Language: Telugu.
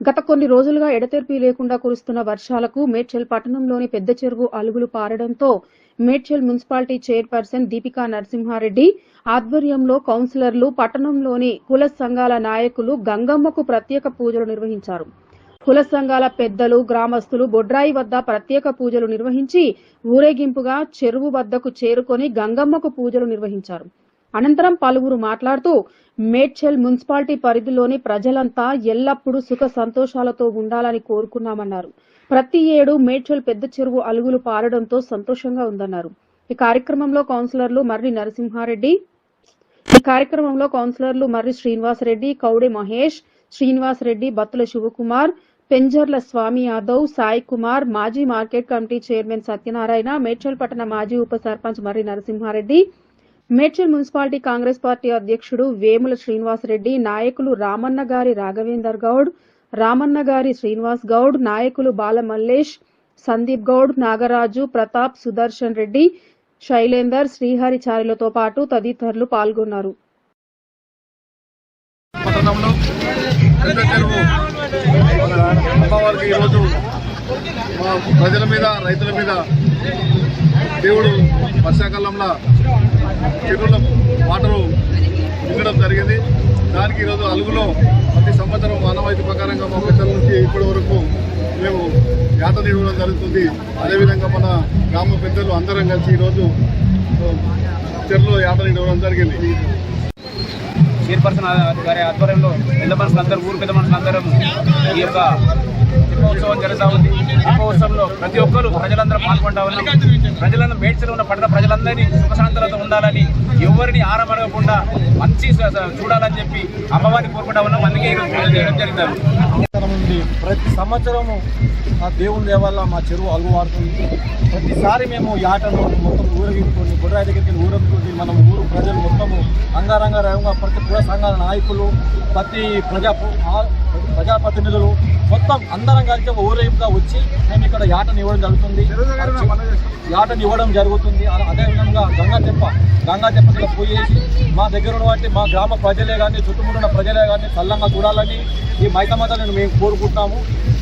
గత కొన్ని రోజులుగా ఎడతెరిపి లేకుండా కురుస్తున్న వర్షాలకు మేడ్చల్ పట్టణంలోని పెద్ద చెరువు అలుగులు పారడంతో మేడ్చల్ మున్సిపాలిటీ చైర్పర్సన్ దీపికా నరసింహారెడ్డి ఆధ్వర్యంలో కౌన్సిలర్లు పట్టణంలోని కుల సంఘాల నాయకులు గంగమ్మకు ప్రత్యేక పూజలు నిర్వహించారు. కుల సంఘాల పెద్దలు గ్రామస్తులు బొడ్రాయి వద్ద ప్రత్యేక పూజలు నిర్వహించి ఊరేగింపుగా చెరువు వద్దకు చేరుకొని గంగమ్మకు పూజలు నిర్వహించారు. అనంతరం పలువురు మాట్లాడుతూ మేడ్చల్ మున్సిపాలిటీ పరిధిలోని ప్రజలంతా ఎల్లప్పుడూ సుఖ సంతోషాలతో ఉండాలని కోరుకున్నామన్నారు. ప్రతి ఏడు మేడ్చల్ పెద్ద చెరువు అలుగులు పారడంతో సంతోషంగా ఉందన్నారు. ఈ కార్యక్రమంలో కౌన్సిలర్లు మర్రి నరసింహారెడ్డి ఈ కార్యక్రమంలో కౌన్సిలర్లు మర్రి శ్రీనివాసరెడ్డి కౌడే మహేష్ శ్రీనివాసరెడ్డి బత్తుల శివకుమార్ పెంజర్ల స్వామి యాదవ్ సాయి కుమార్ మాజీ market committee chairman Satyanarayana Medchal పట్టణ మాజీ ఉప సర్పంచ్ మర్రి నరసింహారెడ్డి మేడ్చల్ మున్సిపాలిటీ కాంగ్రెస్ పార్టీ అధ్యక్షుడు వేముల శ్రీనివాసరెడ్డి నాయకులు రామన్న గారి రాఘవేందర్ గౌడ్ రామన్న గారి శ్రీనివాస్ గౌడ్ నాయకులు బాలమల్లేష్ సందీప్ గౌడ్ నాగరాజు ప్రతాప్ సుదర్శన్ రెడ్డి శైలేందర్ శ్రీహరి చారిలతో పాటు తదితరులు పాల్గొన్నారు. ప్రజల మీద రైతుల మీద దేవుడు వర్షాకాలంలో చెరువుల వాటరు ఉండడం జరిగింది. దానికి ఈరోజు అలుగులో ప్రతి సంవత్సరం మానవాయితీ ప్రకారంగా మా పెద్దల నుంచి ఇప్పటి వరకు మేము యాత నిర్వహణ జరుగుతుంది. అదేవిధంగా మన గ్రామ పెద్దలు అందరం కలిసి ఈరోజు చెరువులో యాత నిర్వహణ జరిగింది. చైర్పర్సన్ గారి ఆధ్వర్యంలో పెద్ద మనుషులందరూ ఊరు పెద్ద మనుషులు ఈ యొక్క దీపోత్సవం జరుగుతూ ఉంది. దీపోత్సవంలో ప్రతి ఒక్కరు ప్రజలందరూ పాల్గొంటామని ప్రజలను మేడ్చలు ఉన్న పట్టణ ప్రజలందరినీ సుఖశాంతులతో ఉండాలని ఎవరిని ఆరమడగకుండా మంచి చూడాలని చెప్పి అమ్మవారిని కోరుకుంటా ఉన్నాం. అందుకే ఈరోజు పూజలు చేయడం ప్రతి సంవత్సరము ఆ దేవుని దేవల్ల మా చెరువు అలుగువాడుతుంది ప్రతిసారి మేము యాటను మొత్తం ఊరేగింపుకొని గుర్రాయి దగ్గరికి వెళ్ళి మనం ఊరు ప్రజలు మొత్తము అంగారంగ రంగ ప్రతి కుల సంఘాల నాయకులు ప్రతి ప్రజా ప్రజాప్రతినిధులు మొత్తం అందరం కలిసి ఒక ఊరేగింపుగా వచ్చి మేము ఇక్కడ యాటను ఇవ్వడం జరుగుతుంది. యాటను ఇవ్వడం జరుగుతుంది. అలా- అదేవిధంగా గంగా తెప్ప గంగా తెప్పకి పూజ చేసి మా దగ్గర ఉన్నటువంటి మా గ్రామ ప్రజలే కానీ చుట్టుముట్టిన ప్రజలే కానీ చల్లంగా చూడాలని ఈ మైతమాతలను మేము కోరుకుంటున్నాము.